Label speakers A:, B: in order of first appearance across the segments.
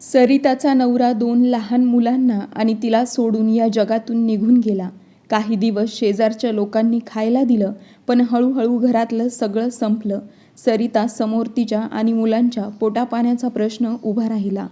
A: सरिताचा नवरा दोन लहान मुलांना आणि तिला सोडून या जगातून निघून गेला. काही दिवस शेजारच्या लोकांनी खायला दिलं पण हळूहळू घरातलं सगळं संपलं. सरिता समोर तिच्या आणि मुलांच्या पोटापाण्याचा प्रश्न उभा राहिला.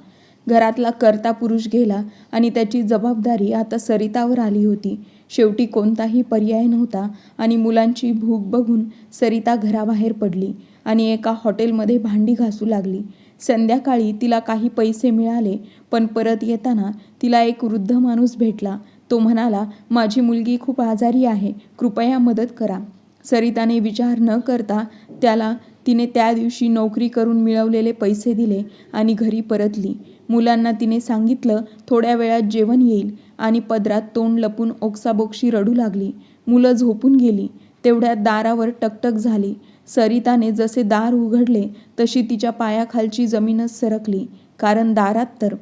A: घरातला कर्ता पुरुष गेला आणि त्याची जबाबदारी आता सरितावर आली होती. शेवटी कोणताही पर्याय नव्हता आणि मुलांची भूक बघून सरिता घराबाहेर पडली आणि एका हॉटेलमध्ये भांडी घासू लागली. संध्याकाळी तिला काही पैसे मिळाले पण परत येताना तिला एक वृद्ध माणूस भेटला. तो म्हणाला माझी मुलगी खूप आजारी आहे कृपया मदत करा. सरिताने विचार न करता त्याला तिने त्या दिवशी नोकरी करून मिळवलेले पैसे दिले आणि घरी परतली. मुलांना तिने सांगितलं थोड्या वेळात जेवण येईल. आणि पदरात तोंड लपून ओक्साबोक्शी रडू लागली. मुलं झोपून गेली. तेवढ्या दारावर टकटक झाली. सरिताने जसे दार उघडले तशी तिच्या पायाखालची जमीनच सरकली. कारण दारात तर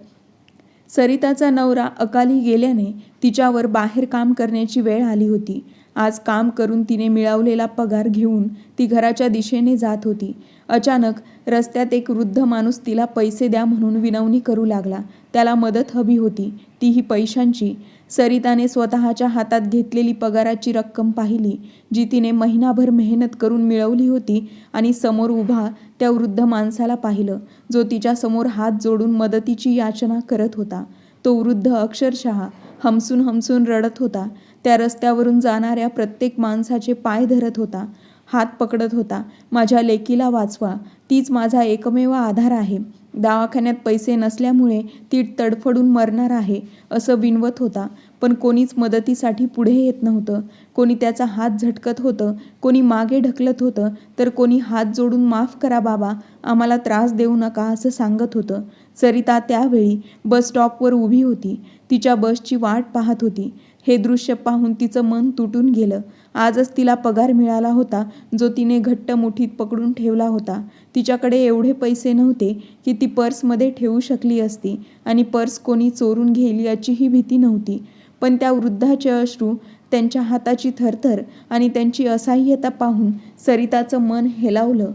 A: सरिताचा नवरा अकाली गेल्याने तिच्यावर बाहेर काम करण्याची वेळ आली होती. आज काम करून तिने मिळवलेला पगार घेऊन ती घराच्या दिशेने जात होती. अचानक रस्त्यात एक वृद्ध माणूस तिला पैसे द्या म्हणून विनवणी करू लागला. त्याला मदत हवी होती. तीही पैशांची. सरिताने स्वतःच्या हातात घेतलेली पगाराची रक्कम पाहिली जी तिने महिनाभर मेहनत करून मिळवली होती आणि समोर उभा त्या वृद्ध माणसाला पाहिलं जो तिच्यासमोर हात जोडून मदतीची याचना करत होता. तो वृद्ध अक्षरशः हमसून हमसून रडत होता. त्या रस्त्यावरून जाणाऱ्या प्रत्येक माणसाचे पाय धरत होता हात पकडत होता माझ्या लेकीला वाचवा तीच माझा एकमेव आधार आहे. दवाखान्यात पैसे नसल्यामुळे ती तडफडून मरणार आहे असं विनवत होता. पण कोणीच मदतीसाठी पुढे येत नव्हतं. कोणी त्याचा हात झटकत होतं. कोणी मागे ढकलत होतं. तर कोणी हात जोडून माफ करा बाबा आम्हाला त्रास देऊ नका असं सांगत होतं. सरिता त्यावेळी बस स्टॉपवर उभी होती. तिच्या बसची वाट पाहत होती. हे दृश्य पाहून तिचं मन तुटून गेलं. आजच तिला पगार मिळाला होता जो तिने घट्ट मुठीत पकडून ठेवला होता. तिच्याकडे एवढे पैसे नव्हते की ती पर्समध्ये ठेवू शकली असती आणि पर्स कोणी चोरून घेईल याचीही भीती नव्हती. पण त्या वृद्धाचे अश्रू त्यांच्या हाताची थरथर आणि त्यांची असहाय्यता पाहून सरिताचं मन हेलावलं.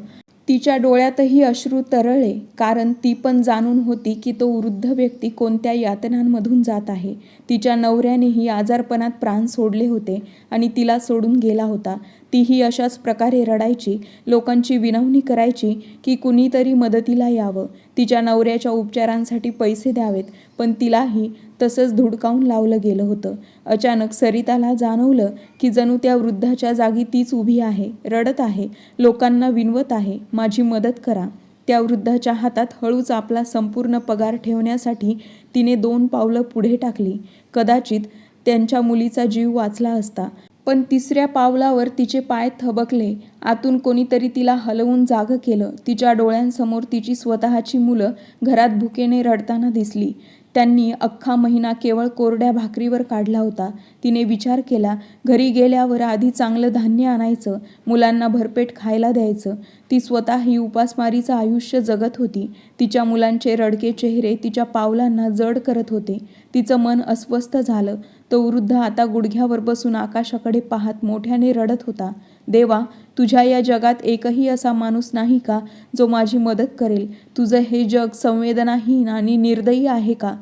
A: तिच्या डोळ्यातही अश्रू तरळले कारण ती पण जाणून होती की तो वृद्ध व्यक्ती कोणत्या यातनांमधून जात आहे. तिच्या नवऱ्यानेही आजारपणात प्राण सोडले होते आणि तिला सोडून गेला होता. तीही अशाच प्रकारे रडायची लोकांची विनवणी करायची की कुणीतरी मदतीला यावं. तिच्या नवऱ्याच्या उपचारांसाठी पैसे द्यावेत पण तिलाही तसंच धुडकावून लावलं गेलं होतं. अचानक सरिताला जाणवलं की जणू त्या वृद्धाच्या जागी तीच उभी आहे रडत आहे लोकांना विनवत आहे माझी मदत करा. त्या वृद्धाच्या हातात हळूच आपला संपूर्ण पगार ठेवण्यासाठी तिने दोन पावलं पुढे टाकली. कदाचित त्यांच्या मुलीचा जीव वाचला असता. पण तिसऱ्या पावलावर तिचे पाय थबकले. आतून कोणीतरी तिला हलवून जागं केलं. तिच्या डोळ्यांसमोर तिची स्वतःची मुलं घरात भुकेने रडताना दिसली. त्यांनी अख्खा महिना केवळ कोरड्या भाकरीवर काढला होता. तिने विचार केला घरी गेल्यावर आधी चांगलं धान्य आणायचं मुलांना भरपेट खायला द्यायचं. ती स्वतः ही उपासमारीचं आयुष्य जगत होती. तिच्या मुलांचे रडके चेहरे तिच्या पावलांना जड करत होते. तिचं मन अस्वस्थ झालं. तो वृद्ध आता गुडघ्यावर बसून आकाशाकडे पाहत मोठ्याने रडत होता. देवा तुझ्या या जगात एकही असा माणूस नाही का जो माझी मदत करेल? तुझं हे जग संवेदनाहीन आणि निर्दयी आहे का?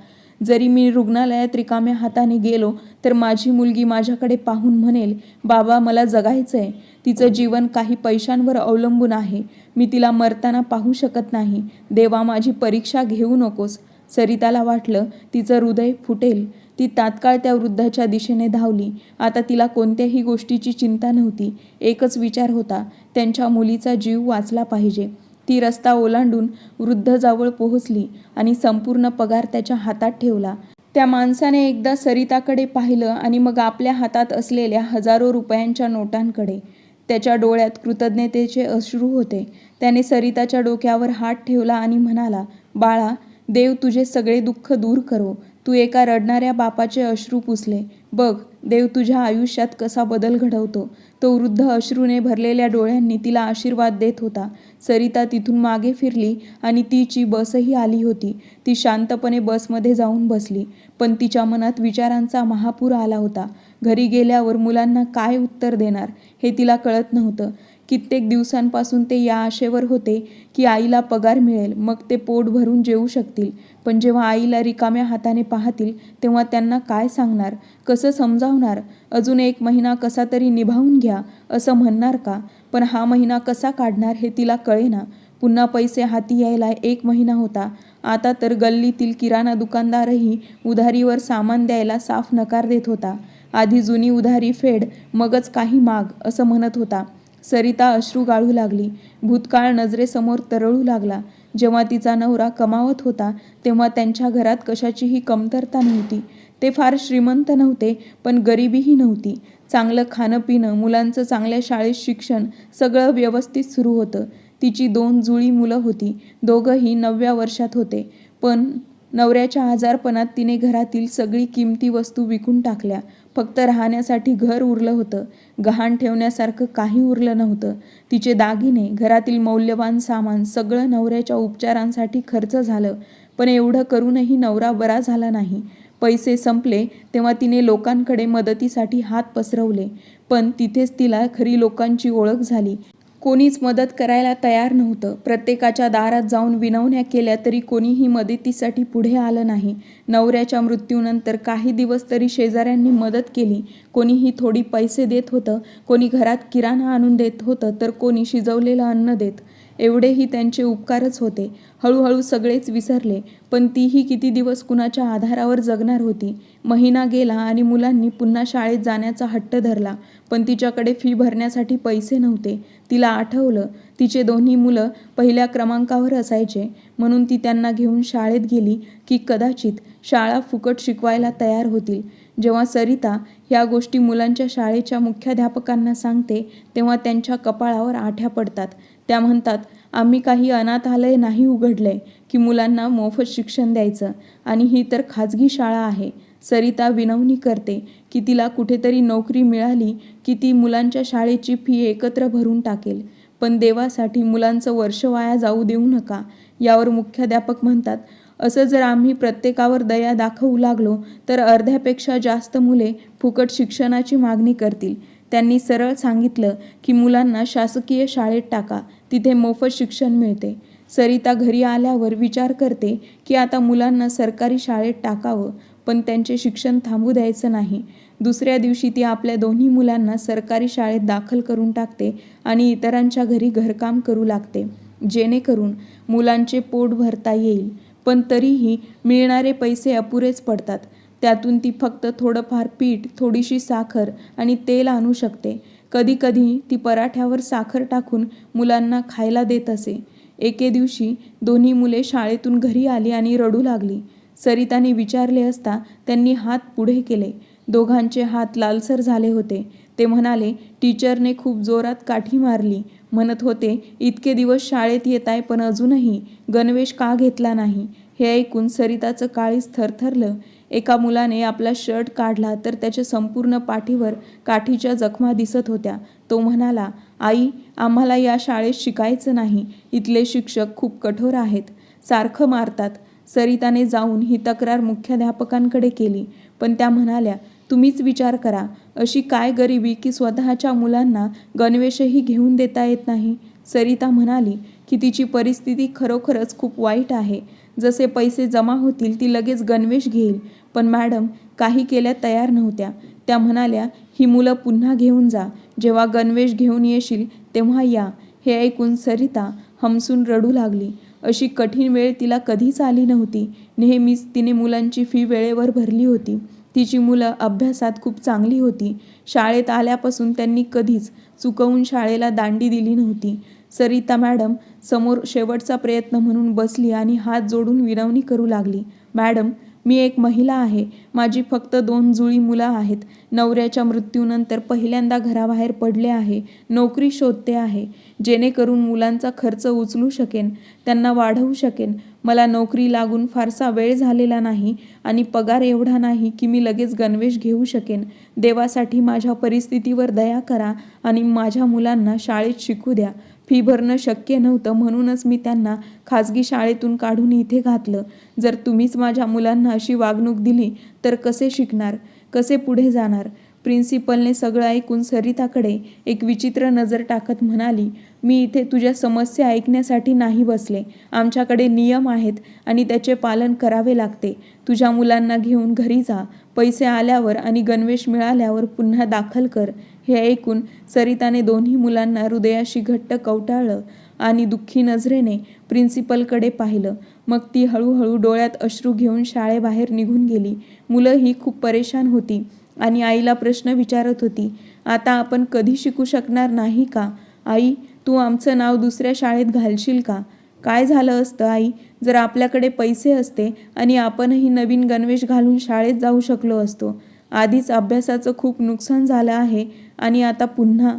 A: जरी मी रुग्णालयात रिकाम्या हाताने गेलो तर माझी मुलगी माझ्याकडे पाहून म्हणेल बाबा मला जगायचं आहे तिचं जीवन काही पैशांवर अवलंबून आहे. मी तिला मरताना पाहू शकत नाही. देवा माझी परीक्षा घेऊ नकोस. सरिताला वाटलं तिचं हृदय फुटेल. ती तात्काळ त्या वृद्धाच्या दिशेने धावली. आता तिला कोणत्याही गोष्टीची चिंता नव्हती. एकच विचार होता त्यांच्या मुलीचा जीव वाचला पाहिजे. ती रस्ता ओलांडून वृद्धजवळ पोहोचली आणि संपूर्ण पगार त्याच्या हातात ठेवला. त्या माणसाने एकदा सरिताकडे पाहिलं आणि मग आपल्या हातात असलेल्या हजारो रुपयांच्या नोटांकडे. त्याच्या डोळ्यात कृतज्ञतेचे अश्रू होते. त्याने सरिताच्या डोक्यावर हात ठेवला आणि म्हणाला बाळा देव तुझे सगळे दुःख दूर करो. तू एका रडणाऱ्या बापाचे अश्रू पुसले. बघ देव तुझ्या आयुष्यात कसा बदल घडवतो. तो वृद्ध अश्रूने भरलेल्या डोळ्यांनी तिला आशीर्वाद देत होता. सरिता तिथून मागे फिरली आणि तिची बसही आली होती. ती शांतपणे बसमध्ये जाऊन बसली पण तिच्या मनात विचारांचा महापूर आला होता. घरी गेल्यावर मुलांना काय उत्तर देणार हे तिला कळत नव्हतं. कित्येक दिवसांपासून ते या आशेवर होते की आईला पगार मिळेल मग ते पोट भरून जेवू शकतील. पण जेव्हा आईला रिकाम्या हाताने पाहतील तेव्हा त्यांना काय सांगणार? कसं समजावणार? अजून एक महिना कसा तरी निभावून घ्या असं म्हणणार का? पण हा महिना कसा काढणार हे तिला कळेना. पुन्हा पैसे हाती यायला एक महिना होता. आता तर गल्लीतील किराणा दुकानदारही उधारीवर सामान द्यायला साफ नकार देत होता. आधी जुनी उधारी फेड मगच काही माग असं म्हणत होता. सरिता अश्रू गाळू लागली. भूतकाळ नजरेसमोर तरळू लागला. जेव्हा तिचा नवरा कमावत होता तेव्हा त्यांच्या घरात कशाचीही कमतरता नव्हती. ते फार श्रीमंत नव्हते पण गरिबीही नव्हती. चांगलं खाणं पिणं मुलांचं चांगल्या शाळेत शिक्षण सगळं व्यवस्थित सुरू होतं. तिची दोन जुळी मुलं होती. दोघंही नवव्या वर्षात होते. पण नवऱ्याच्या आजारपणात तिने घरातील सगळी किमती वस्तू विकून टाकल्या. फक्त राहण्यासाठी घर उरलं होतं. गहाण ठेवण्यासारखं काही उरलं नव्हतं. तिचे दागिने घरातील मौल्यवान सामान सगळं नवऱ्याच्या उपचारांसाठी खर्च झालं. पण एवढं करूनही नवरा बरा झाला नाही. पैसे संपले तेव्हा तिने लोकांकडे मदतीसाठी हात पसरवले. पण तिथेच तिला खरी लोकांची ओळख झाली. कोणीच मदत करायला तयार नव्हतं. प्रत्येकाच्या दारात जाऊन विनवण्या केल्या तरी कोणीही मदतीसाठी पुढे आलं नाही. नवऱ्याच्या मृत्यूनंतर काही दिवस तरी शेजाऱ्यांनी मदत केली. कोणीही थोडी पैसे देत होतं. कोणी घरात किराणा आणून देत होतं तर कोणी शिजवलेलं अन्न देत. एवढेही त्यांचे उपकारच होते. हळूहळू सगळेच विसरले पण तीही किती दिवस कुणाच्या आधारावर जगणार होती? महिना गेला आणि मुलांनी पुन्हा शाळेत जाण्याचा हट्ट धरला पण तिच्याकडे फी भरण्यासाठी पैसे नव्हते. तिला आठवलं तिचे दोन्ही मुलं पहिल्या क्रमांकावर असायचे म्हणून ती त्यांना घेऊन शाळेत गेली की कदाचित शाळा फुकट शिकवायला तयार होतील. जेव्हा सरिता ह्या गोष्टी मुलांच्या शाळेच्या मुख्याध्यापकांना सांगते तेव्हा त्यांच्या कपाळावर आठ्या पडतात. त्या म्हणतात आम्ही काही अनाथालय नाही उघडलंय की मुलांना मोफत शिक्षण द्यायचं आणि ही तर खाजगी शाळा आहे. सरिता विनवणी करते की तिला कुठेतरी नोकरी मिळाली की ती मुलांच्या शाळेची फी एकत्र भरून टाकेल. पण देवासाठी मुलांचं वर्ष वाया जाऊ देऊ नका. यावर मुख्याध्यापक म्हणतात असं जर आम्ही प्रत्येकावर दया दाखवू लागलो तर अर्ध्यापेक्षा जास्त मुले फुकट शिक्षणाची मागणी करतील. त्यांनी सरळ सांगितलं की मुलांना शासकीय शाळेत टाका. तिथे मोफत शिक्षण मिळते. सरिता घरी आल्यावर विचार करते की आता मुलांना सरकारी शाळेत टाकावं पण त्यांचे शिक्षण थांबू द्यायचं नाही. दुसऱ्या दिवशी ती आपल्या दोन्ही मुलांना सरकारी शाळेत दाखल करून टाकते आणि इतरांच्या घरी घरकाम करू लागते. जेणेकरून मुलांचे पोट भरता येईल. पण तरीही मिळणारे पैसे अपुरेच पडतात. त्यातून ती फक्त थोडंफार पीठ थोडीशी साखर आणि तेल आणू शकते. कधीकधी ती पराठ्यावर साखर टाकून मुलांना खायला देत असे. एके दिवशी दोन्ही मुले शाळेतून घरी आली आणि रडू लागली. सरिताने विचारले असता त्यांनी हात पुढे केले. दोघांचे हात लालसर झाले होते. ते म्हणाले टीचरने खूप जोरात काठी मारली. म्हणत होते इतके दिवस शाळेत येत आहे पण अजूनही गणवेश का घेतला नाही? हे ऐकून सरिताचं काळीच थरथरलं. एका मुलाने आपला शर्ट काढला तर त्याच्या संपूर्ण पाठीवर काठीच्या जखमा दिसत होत्या. तो म्हणाला आई आम्हाला या शाळेत शिकायचं नाही. इथले शिक्षक खूप कठोर आहेत. सारखं मारतात. सरिताने जाऊन ही तक्रार मुख्याध्यापकांकडे केली. पण त्या म्हणाल्या तुम्हीच विचार करा. अशी काय गरिबी की स्वतःच्या मुलांना गणवेशही घेऊन देता येत नाही? सरिता म्हणाली की तिची परिस्थिती खरोखरच खूप वाईट आहे. जसे पैसे जमा होतील ती लगेच गणवेश घेईल. पण मॅडम काही केल्या तयार नव्हत्या. त्या म्हणाल्या ही मुलं पुन्हा घेऊन जा. जेव्हा गणवेश घेऊन येशील तेव्हा या. हे ऐकून सरिता हमसून रडू लागली. अशी कठीण वेळ तिला कधीच आली नव्हती. नेहमीच तिने मुलांची फी वेळेवर भरली होती. तिची मुलं अभ्यासात खूप चांगली होती. शाळेत आल्यापासून त्यांनी कधीच चुकवून शाळेला दांडी दिली नव्हती. सरिता मॅडम समोर शेवटचा प्रयत्न म्हणून बसली आणि हात जोडून विनवणी करू लागली. मॅडम मी एक महिला आहे. माझी फक्त दोन जुळी मुलं आहेत. नवऱ्याच्या मृत्यूनंतर पहिल्यांदा घराबाहेर पडले आहे. नोकरी शोधते आहे. जेणेकरून मुलांचा खर्च उचलू शकेन. त्यांना वाढवू शकेन. मला नोकरी लागून फारसा वेळ झालेला नाही आणि पगार एवढा नाही की मी लगेच गणवेश घेऊ शकेन. देवासाठी माझ्या परिस्थितीवर दया करा आणि माझ्या मुलांना शाळेत शिकू द्या. फी भरणं शक्य नव्हतं. म्हणूनच मी त्यांना खाजगी शाळेतून काढून इथे घातलं. जर तुम्हीच माझ्या मुलांना अशी वागणूक दिली तर कसे शिकणार? कसे पुढे जाणार? प्रिन्सिपलने सगळं ऐकून सरिताकडे एक विचित्र नजर टाकत म्हणाली मी इथे तुझ्या समस्या ऐकण्यासाठी नाही बसले. आमच्याकडे नियम आहेत आणि त्याचे पालन करावे लागते. तुझ्या मुलांना घेऊन घरी जा. पैसे आल्यावर आणि गणवेश मिळाल्यावर पुन्हा दाखल कर. हे ऐकून सरिताने दोन्ही मुलांना हृदयाशी घट्ट कवटाळलं आणि दुःखी नजरेने प्रिन्सिपलकडे पाहिलं. मग ती हळूहळू डोळ्यात अश्रू घेऊन शाळेबाहेर निघून गेली. मुलं ही खूप परेशान होती आणि आईला प्रश्न विचारत होती आता आपण कधी शिकू शकणार नाही का? आई तू आमचं नाव दुसऱ्या शाळेत घालशील का? काय झालं असतं आई? जर आपल्याकडे पैसे असते आणि आपणही नवीन गणवेश घालून शाळेत जाऊ शकलो असतो आधीच अभ्यासाचं खूप नुकसान झालं आहे आणि आता पुन्हा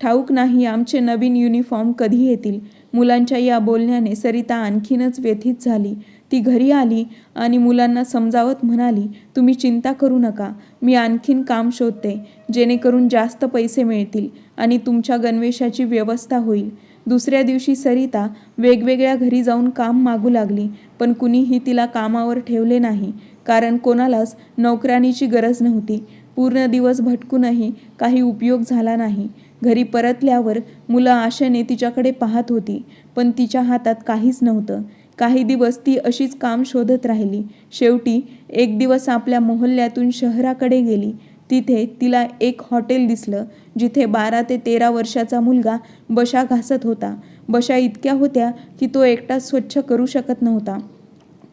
A: ठाऊक नाही आमचे नवीन युनिफॉर्म कधी येतील? मुलांच्या या बोलण्याने सरिता आणखीनच व्यथित झाली. ती घरी आली आणि मुलांना समजावत म्हणाली तुम्ही चिंता करू नका. मी आणखीन काम शोधते जेणेकरून जास्त पैसे मिळतील आणि तुमच्या गणवेशाची व्यवस्था होईल. दुसऱ्या दिवशी सरिता वेगवेगळ्या घरी जाऊन काम मागू लागली पण कुणीही तिला कामावर ठेवले नाही. कारण कोणालाच नोकरानीची गरज नव्हती. पूर्ण दिवस भटकूनही काही उपयोग झाला नाही. घरी परतल्यावर मुलं आशेने तिच्याकडे पाहत होती पण तिच्या हातात काहीच नव्हतं. काही दिवस ती अशीच काम शोधत राहिली. शेवटी एक दिवस आपल्या मोहल्ल्यातून शहराकडे गेली. तिथे तिला एक हॉटेल दिसलं जिथे बारा ते तेरा वर्षाचा मुलगा बशा घासत होता. बशा इतक्या होत्या की तो एकटा स्वच्छ करू शकत नव्हता.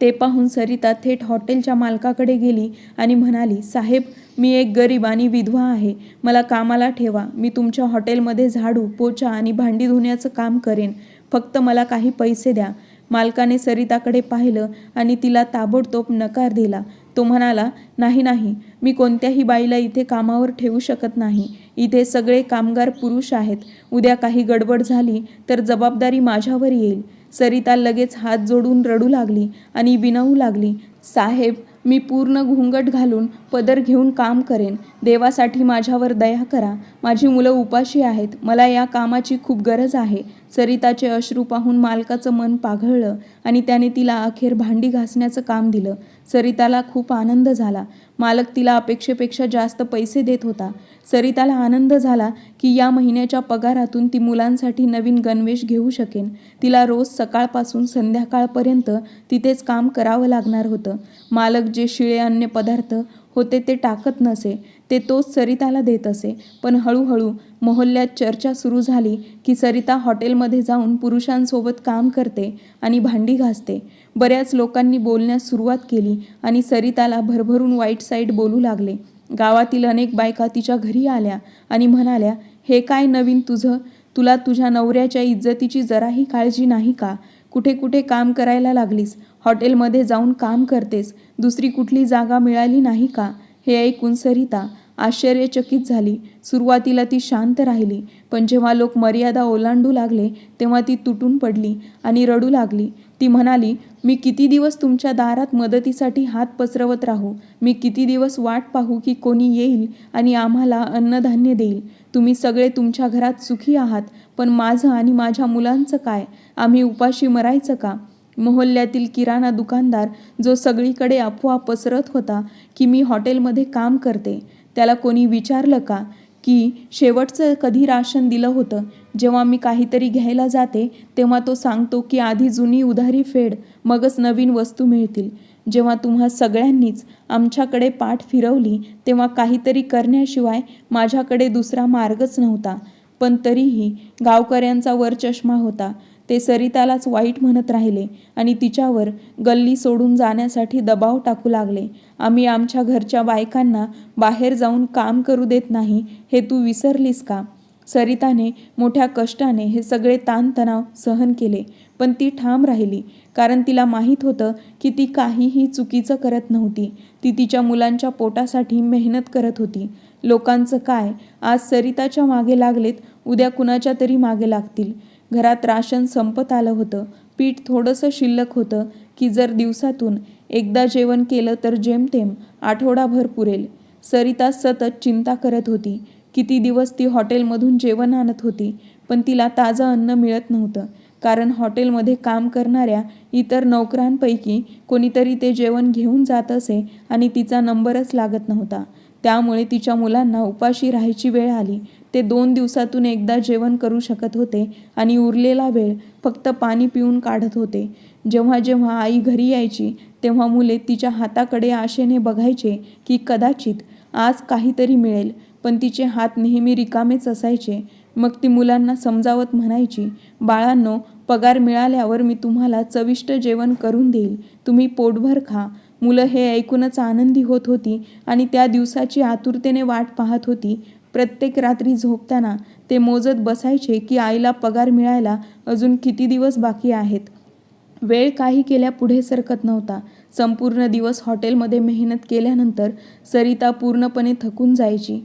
A: ते पाहून सरिता थेट हॉटेलच्या मालकाकडे गेली आणि म्हणाली साहेब मी एक गरीब आणि विधवा आहे. मला कामाला ठेवा. मी तुमच्या हॉटेलमध्ये झाडू पोचा आणि भांडी धुण्याचं काम करेन. फक्त मला काही पैसे द्या. मालकाने सरिताकडे पाहिलं आणि तिला ताबडतोब नकार दिला. तो म्हणाला नाही नाही. मी कोणत्याही बाईला इथे कामावर ठेवू शकत नाही. इथे सगळे कामगार पुरुष आहेत. उद्या काही गडबड झाली तर जबाबदारी माझ्यावर येईल. सरिता लगेच हात जोडून रडू लागली आणि विनवू लागली साहेब मी पूर्ण घुंगट घालून पदर घेऊन काम करेन. देवासाठी माझ्यावर दया करा. माझी मुलं उपाशी आहेत. मला या कामाची खूप गरज आहे. सरिताचे अश्रू पाहून मालकाचं मन पाघळलं आणि त्याने तिला अखेर भांडी घासण्याचं काम दिलं. सरिताला खूप आनंद झाला. मालक तिला अपेक्षेपेक्षा जास्त पैसे देत होता. सरिताला आनंद झाला की या महिन्याच्या पगारातून ती मुलांसाठी नवीन गणवेश घेऊ शकेन. तिला रोज सकाळपासून संध्याकाळपर्यंत तिथेच काम करावं लागणार होतं. मालक जे शिळे अन्य पदार्थ होते ते टाकत नसे. ते तोच सरिताला देत असे. पण हळूहळू मोहल्ल्यात चर्चा सुरू झाली की सरिता हॉटेलमध्ये जाऊन पुरुषांसोबत काम करते आणि भांडी घासते. बऱ्याच लोकांनी बोलण्यास सुरुवात केली आणि सरिताला भरभरून वाईट साईड बोलू लागले. गावातील अनेक बायका तिच्या घरी आल्या आणि म्हणाल्या हे काय नवीन तुझं? तुला तुझ्या नवऱ्याच्या इज्जतीची जराही काळजी नाही का? कुठे कुठे काम करायला लागलीस? हॉटेलमध्ये जाऊन काम करतेस. दुसरी कुठली जागा मिळाली नाही का? हे ऐकून सरिता आश्चर्यचकित झाली. सुरुवातीला ती शांत राहिली पण जेव्हा लोक मर्यादा ओलांडू लागले तेव्हा ती तुटून पडली आणि रडू लागली. ती म्हणाली मी किती दिवस तुमच्या दारात मदतीसाठी हात पसरवत राहू? मी किती दिवस वाट पाहू की कोणी येईल आणि आम्हाला अन्नधान्य देईल? तुम्ही सगळे तुमच्या घरात सुखी आहात पण माझं आणि माझ्या मुलांचं काय? आम्ही उपाशी मरायचं का मोहल्ल्यातील किराणा दुकानदार जो सगळीकडे अफवा पसरत होता की मी हॉटेलमध्ये काम करते त्याला कोणी विचारलं का की शेवटचं कधी राशन दिलं होतं? जेव्हा मी काहीतरी घ्यायला जाते तेव्हा तो सांगतो की आधी जुनी उधारी फेड मगच नवीन वस्तू मिळतील. जेव्हा तुम्हा सगळ्यांनीच आमच्याकडे पाठ फिरवली तेव्हा काहीतरी करण्याशिवाय माझ्याकडे दुसरा मार्गच नव्हता. पण तरीही गावकऱ्यांचा वर चष्मा होता. ते सरितालाच वाईट म्हणत राहिले आणि तिच्यावर गल्ली सोडून जाण्यासाठी दबाव टाकू लागले. आम्ही आमच्या घरच्या बायकांना बाहेर जाऊन काम करू देत नाही हे तू विसरलीस का? सरिताने मोठ्या कष्टाने हे सगळे ताणतणाव सहन केले पण ती ठाम राहिली कारण तिला माहीत होतं की ती काहीही चुकीचं करत नव्हती. ती तिच्या मुलांच्या पोटासाठी मेहनत करत होती. लोकांचं काय? आज सरिताच्या मागे लागलेत उद्या कुणाच्या तरी मागे लागतील. घरात राशन संपत आलं होतं. पीठ थोडंसं शिल्लक होतं की जर दिवसातून एकदा जेवण केलं तर जेमतेम आठवडाभर पुरेल. सरिता सतत चिंता करत होती. किती दिवस ती हॉटेलमधून जेवण आणत होती पण तिला ताजं अन्न मिळत नव्हतं. कारण हॉटेलमध्ये काम करणाऱ्या इतर नोकरांपैकी कोणीतरी ते जेवण घेऊन जात असे आणि तिचा नंबरच लागत नव्हता. त्यामुळे तिच्या मुलांना उपाशी राहायची वेळ आली. ते दोन दिवसातून एकदा जेवण करू शकत होते आणि उरलेला वेळ फक्त पाणी पिऊन काढत होते. जेव्हा जेव्हा आई घरी यायची तेव्हा मुले तिच्या हाताकडे आशेने बघायचे की कदाचित आज काहीतरी मिळेल पण तिचे हात नेहमी रिकामेच असायचे. मग ती मुलांना समजावत म्हणायची बाळांनो पगार मिळाल्यावर मी तुम्हाला चविष्ट जेवण करून देईल. तुम्ही पोटभर खा. मुलं हे ऐकूनच आनंदी होत होती आणि त्या दिवसाची आतुरतेने वाट पाहत होती. प्रत्येक रात्री झोपताना ते मोजत बसायचे की आईला पगार मिळायला अजून किती दिवस बाकी आहेत. वेळ काही केल्या पुढे सरकत नव्हता. संपूर्ण दिवस हॉटेलमध्ये मेहनत केल्यानंतर सरिता पूर्णपणे थकून जायची.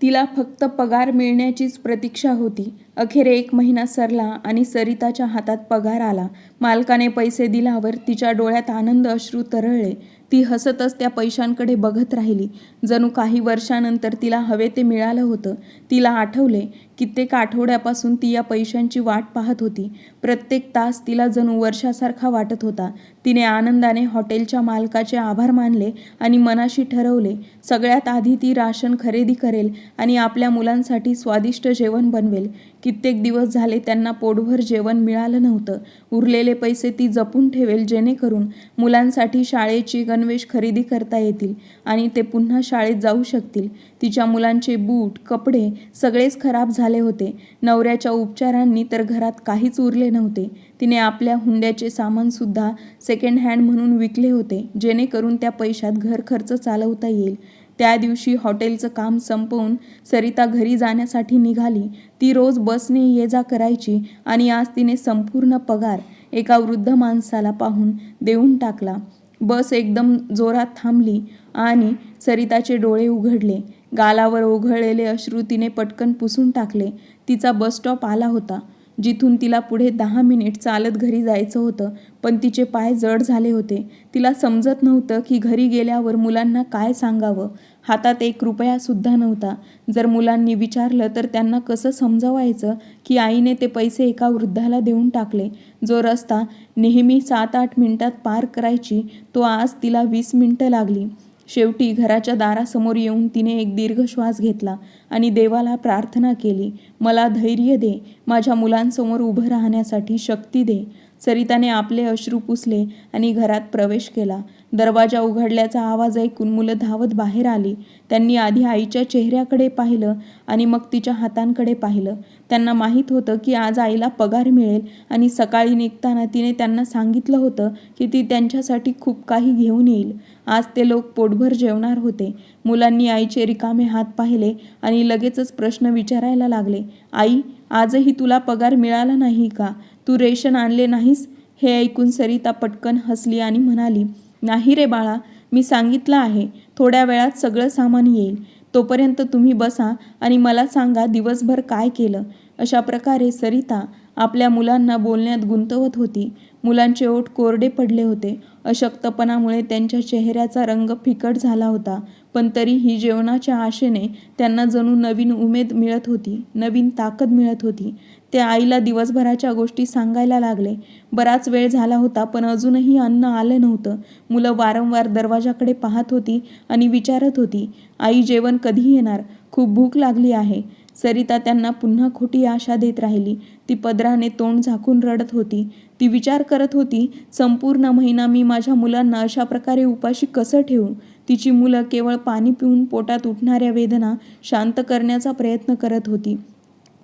A: तिला फक्त पगार मिळण्याचीच प्रतीक्षा होती. अखेर एक महिना सरला आणि सरिताच्या हातात पगार आला. मालकाने पैसे दिल्यावर तिच्या डोळ्यात आनंद अश्रू तरळले. ती हसतच त्या पैशांकडे बघत राहिली. जणू काही वर्षानंतर तिला हवे ते मिळालं होतं. तिला आठवले कित्येक आठवड्यापासून ती या पैशांची वाट पाहत होती. प्रत्येक तास तिला जणू वर्षासारखा वाटत होता. तिने आनंदाने हॉटेलच्या मालकाचे आभार मानले आणि मनाशी ठरवले सगळ्यात आधी ती राशन खरेदी करेल आणि आपल्या मुलांसाठी स्वादिष्ट जेवण बनवेल. कित्येक दिवस झाले त्यांना पोटभर जेवण मिळालं नव्हतं. उरलेले पैसे ती जपून ठेवेल जेणेकरून मुलांसाठी शाळेची गणवेश खरेदी करता येतील आणि ते पुन्हा शाळेत जाऊ शकतील. तिच्या मुलांचे बूट कपडे सगळेच खराब झाले होते. नवऱ्याच्या उपचारांनी तर घरात काहीच उरले नव्हते. तिने आपल्या हुंड्याचे सामानसुद्धा सेकंड हँड म्हणून विकले होते जेणेकरून त्या पैशात घर खर्च चालवता येईल. त्या दिवशी हॉटेलचं काम संपवून सरिता घरी जाण्यासाठी निघाली. ती रोज बसने ये जा करायची आणि आज तिने संपूर्ण पगार एका वृद्ध माणसाला पाहून देऊन टाकला. बस एकदम जोरात थांबली आणि सरिताचे डोळे उघडले. गालावर ओघळलेले अश्रू तिने पटकन पुसून टाकले. तिचा बस स्टॉप आला होता. जिथून तिला पुढे दहा मिनिट चालत घरी जायचं होतं पण तिचे पाय जड झाले होते. तिला समजत नव्हतं की घरी गेल्यावर मुलांना काय सांगावं. हातात एक रुपयासुद्धा नव्हता. जर मुलांनी विचारलं तर त्यांना कसं समजवायचं की आईने ते पैसे एका वृद्धाला देऊन टाकले? जो रस्ता नेहमी सात आठ मिनिटात पार करायची तो आज तिला वीस मिनिटं लागली. शेवटी घराच्या दारासमोर येऊन तिने एक दीर्घ श्वास घेतला आणि देवाला प्रार्थना केली मला धैर्य दे माझ्या मुलांसमोर उभं राहण्यासाठी शक्ती दे. सरिताने आपले अश्रू पुसले आणि घरात प्रवेश केला. दरवाजा उघडल्याचा आवाज ऐकून मुलं धावत बाहेर आली. त्यांनी आधी आईच्या चेहऱ्याकडे पाहिलं आणि मग तिच्या हातांकडे पाहिलं. त्यांना माहीत होतं की आज आईला पगार मिळेल आणि सकाळी निघताना तिने त्यांना सांगितलं होतं की ती त्यांच्यासाठी खूप काही घेऊन येईल. आज ते लोक पोटभर जेवणार होते. मुलांनी आईचे रिकामे हात पाहिले आणि लगेचच प्रश्न विचारायला लागले. आई आजही तुला पगार मिळाला नाही का? तू रेशन आणले नाहीस? हे ऐकून सरिता पटकन हसली आणि म्हणाली नाही रे बाळा मी सांगितलं आहे. थोड्या वेळात सगळं सामान येईल. तोपर्यंत तुम्ही बसा आणि मला सांगा दिवसभर काय केलं. अशा प्रकारे सरिता आपल्या मुलांना बोलण्यात गुंतवत होती. मुलांचे ओठ कोरडे पडले होते. अशक्तपणामुळे त्यांच्या चेहऱ्याचा रंग फिकट झाला होता. पण तरीही जेवणाच्या आशेने त्यांना जणू नवीन उमेद मिळत होती. नवीन ताकद मिळत होती. ते आईला दिवसभराच्या गोष्टी सांगायला लागले. बराच वेळ झाला होता पण अजूनही अन्न आलं नव्हतं. मुलं वारंवार दरवाजाकडे पाहत होती आणि विचारत होती आई जेवण कधी येणार? खूप भूक लागली आहे. सरिता त्यांना पुन्हा खोटी आशा देत राहिली. ती पदराने तोंड झाकून रडत होती. ती विचार करत होती संपूर्ण महिना मी माझ्या मुलांना अशा प्रकारे उपाशी कसं ठेवू? तिची मुलं केवळ पाणी पिऊन पोटात उठणाऱ्या वेदना शांत करण्याचा प्रयत्न करत होती.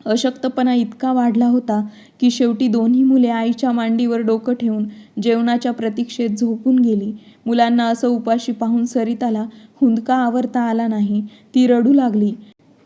A: अशक्तपणा इतका वाढला होता की शेवटी दोन्ही मुले आईच्या मांडीवर डोकं ठेवून जेवणाच्या प्रतीक्षेत झोपून गेली. मुलांना असं उपाशी पाहून सरिताला हुंदका आवरता आला नाही. ती रडू लागली.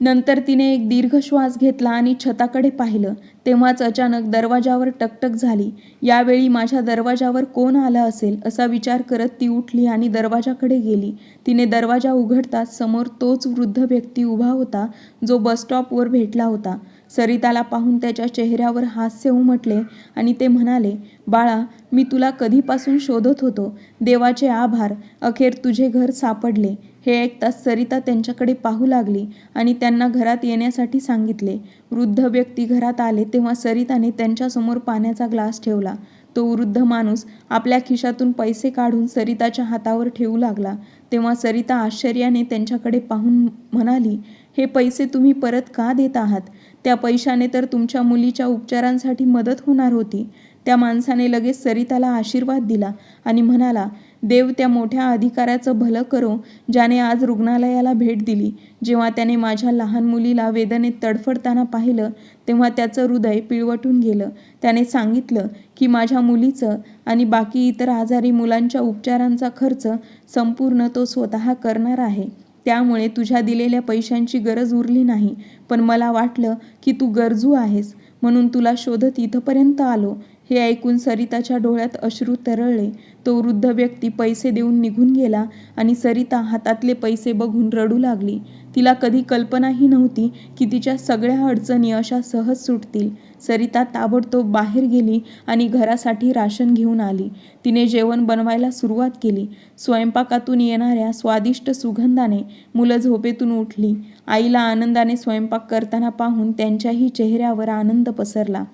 A: नंतर तिने एक दीर्घ श्वास घेतला आणि छताकडे पाहिलं. तेव्हाच अचानक दरवाजावर टकटक झाली. यावेळी माझ्या दरवाजावर कोण आलं असेल असा विचार करत ती उठली आणि दरवाजाकडे गेली. तिने दरवाजा उघडताच समोर तोच वृद्ध व्यक्ती उभा होता जो बसस्टॉपवर भेटला होता. सरिताला पाहून त्याच्या चेहऱ्यावर हास्य उमटले आणि ते म्हणाले बाळा मी तुला कधीपासून शोधत होतो. देवाचे आभार. अखेर तुझे घर सापडले. हे ऐकताच सरिता त्यांच्याकडे पाहू लागली आणि त्यांना घरात येण्यासाठी सांगितले. वृद्ध व्यक्ती घरात आले तेव्हा सरिताने त्यांच्यासमोर पाण्याचा ग्लास ठेवला. तो वृद्ध माणूस आपल्या खिशातून पैसे काढून सरिताच्या हातावर ठेवू लागला. तेव्हा सरिता आश्चर्याने त्यांच्याकडे पाहून म्हणाली हे पैसे तुम्ही परत का देत आहात? त्या पैशाने तर तुमच्या मुलीच्या उपचारांसाठी मदत होणार होती. त्या माणसाने लगेच सरिताला आशीर्वाद दिला आणि म्हणाला देव त्या मोठ्या अधिकाऱ्याचं भलं करो ज्याने आज रुग्णालयाला भेट दिली. जेव्हा त्याने माझ्या लहान मुलीला वेदनेत तडफडताना पाहिलं तेव्हा त्याचं हृदय पिळवटून गेलं. त्याने सांगितलं की माझ्या मुलीचं आणि बाकी इतर आजारी मुलांच्या उपचारांचा खर्च संपूर्ण तो स्वतः करणार आहे. त्यामुळे तुझ्या दिलेल्या पैशांची गरज उरली नाही पण मला वाटलं की तू गरजू आहेस. म्हणून तुला शोधत इथंपर्यंत आलो. हे ऐकून सरिताच्या डोळ्यात अश्रू तरळले. तो वृद्ध व्यक्ती पैसे देऊन निघून गेला आणि सरिता हातातले पैसे बघून रडू लागली. तिला कधी कल्पनाही नव्हती की तिच्या सगळ्या अडचणी अशा सहज सुटतील. सरिता ताबडतोब बाहेर गेली आणि घरासाठी राशन घेऊन आली. तिने जेवण बनवायला सुरुवात केली. स्वयंपाकातून येणाऱ्या स्वादिष्ट सुगंधाने मुलं झोपेतून उठली. आईला आनंदाने स्वयंपाक करताना पाहून त्यांच्याही चेहऱ्यावर आनंद पसरला.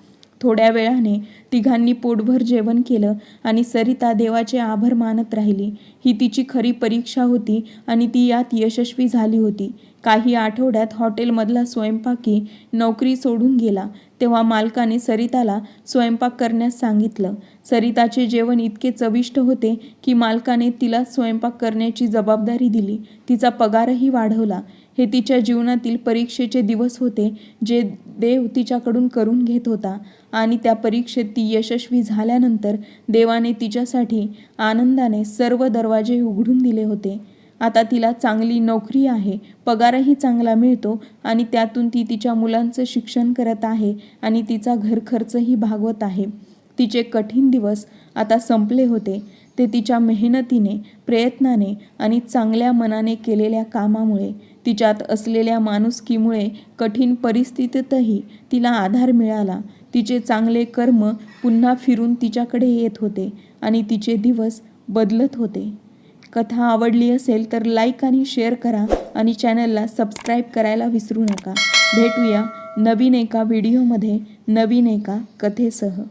A: थोड्या वेळाने तिघांनी पोटभर जेवण केलं आणि सरिता देवाचे आभार मानत राहिली. ही तिची खरी परीक्षा होती आणि ती यात यशस्वी झाली होती. काही आठवड्यात हॉटेलमधला स्वयंपाकी नोकरी सोडून गेला तेव्हा मालकाने सरिताला स्वयंपाक करण्यास सांगितलं. सरिताचे जेवण इतके चविष्ट होते की मालकाने तिला स्वयंपाक करण्याची जबाबदारी दिली. तिचा पगारही वाढवला. हे तिच्या जीवनातील परीक्षेचे दिवस होते जे देव तिच्याकडून करून घेत होता आणि त्या परीक्षेत ती यशस्वी झाल्यानंतर देवाने तिच्यासाठी आनंदाने सर्व दरवाजे उघडून दिले होते. आता तिला चांगली नोकरी आहे पगारही चांगला मिळतो आणि त्यातून ती तिच्या मुलांचं शिक्षण करत आहे आणि तिचा घरखर्चही भागवत आहे. तिचे कठीण दिवस आता संपले होते. ते तिच्या मेहनतीने प्रयत्नाने आणि चांगल्या मनाने केलेल्या कामामुळे तिच्यात असलेल्या माणुसकीमुळे कठीण परिस्थितीतही तिला आधार मिळाला. तिचे चांगले कर्म पुन्हा फिरून तिच्याकडे येत होते आणि तिचे दिवस बदलत होते. कथा आवडली असेल तर लाईक आणि शेअर करा आणि चॅनलला सबस्क्राईब करायला विसरू नका. भेटूया नवीन एका व्हिडिओमध्ये नवीन एका कथेसह.